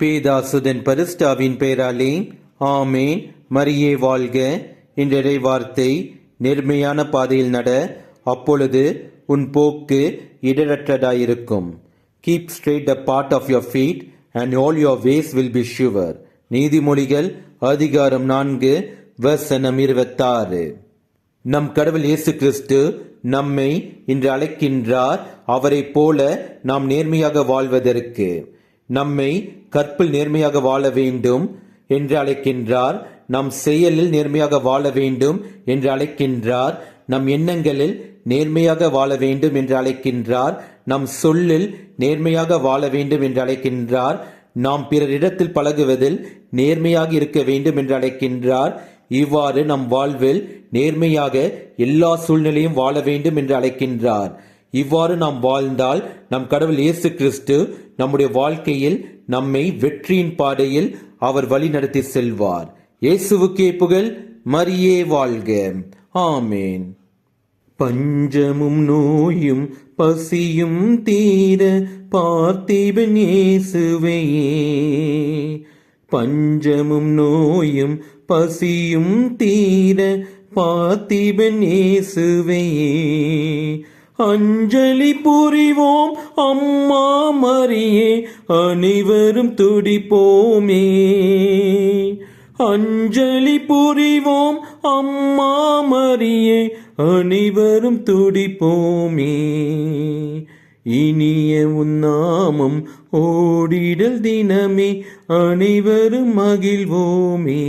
பேதாசுதன் பரிஸ்டாவின் பெயராலே ஆமேன். மரியே வாழ்க. என்றடை வார்த்தை நேர்மையான பாதையில் நட அப்பொழுது உன் போக்கு இடரற்றதாயிருக்கும். Keep straight the part of your feet and all your ways will be sure நீதிமொழிகள் அதிகாரம் நான்கு வசனம் இருபத்தாறு. நம் கடவுள் இயேசு கிறிஸ்து நம்மை இன்று அழைக்கின்றார். அவரைப் போல நாம் நேர்மையாக வாழ்வதற்கு. நம்மை கற்பில் நேர்மையாக வாழ வேண்டும் என்று அழைக்கின்றார். நம் செயலில் நேர்மையாக வாழ வேண்டும் என்று அழைக்கின்றார். நம் எண்ணங்களில் நேர்மையாக வாழ வேண்டும் என்று அழைக்கின்றார். நம் சொல்லில் நேர்மையாக வாழ வேண்டும் என்று அழைக்கின்றார். நாம் பிறரிடத்தில் பழகுவதில் நேர்மையாக இருக்க வேண்டும் என்று அழைக்கின்றார். இவ்வாறு நம் வாழ்வில் நேர்மையாக எல்லா சூழ்நிலையும் வாழ வேண்டும் என்று அழைக்கின்றார். இவ்வாறு நாம் வாழ்ந்தால் நம் கடவுள் இயேசு கிறிஸ்து நம்முடைய வாழ்க்கையில் நம்மை வெற்றியின் பாதையில் அவர் வழி நடத்தி செல்வார். இயேசுவுக்கே புகழ் மரியே வாழ்க. ஆமேன். பஞ்சமும் நோயும் பசியும் தீர பார்த்திபன் இயேசுவையே பஞ்சமும் நோயும் பசியும் தீர பார்த்திபன் இயேசுவையே அஞ்சலி புரிவோம் அம்மா மரியே அனைவரும் துடிப்போமே. அஞ்சலி புரிவோம் அம்மா மரியே அனைவரும் துடிப்போமே. இனிய உன்னாமம் ஓடிடல் தினமே அனைவரும் மகிழ்வோமே.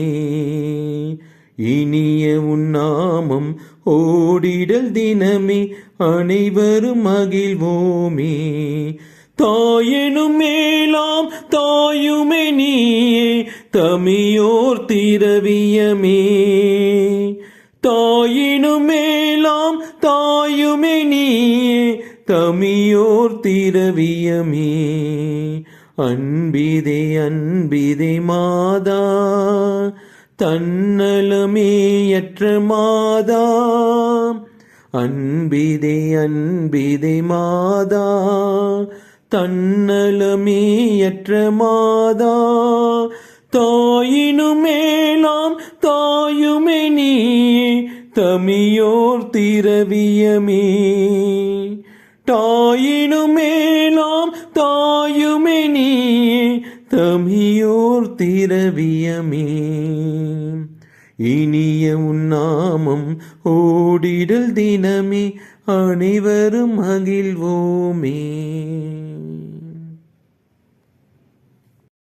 இனிய உன்னாமம் ஓடிடல் தினமே அனைவரும் மகிழ்வோமே. தாயெனும் மேலாம் தாயுமே நீயே தமியோர் திரவியமே. தாயினும் மேலாம் தாயுமே நீயே தமியோர் திரவியமே. அன்பிதே அன்பிதே மாதா தன்னலமேயற்ற மாதா அன்பிதே அன்பிதே மாதா. தன்னலமேயற்ற மாதா. தாயினும் மேலாம் தாயுமே நீ தமியோர் திரவியமே. தாயினும் மேலாம் தாயுமே நீ தமியோர் திரவியமே. இனிய உன்னாமம் ஓடிடல் தினமே அனைவரும் மகிழ்வோமே.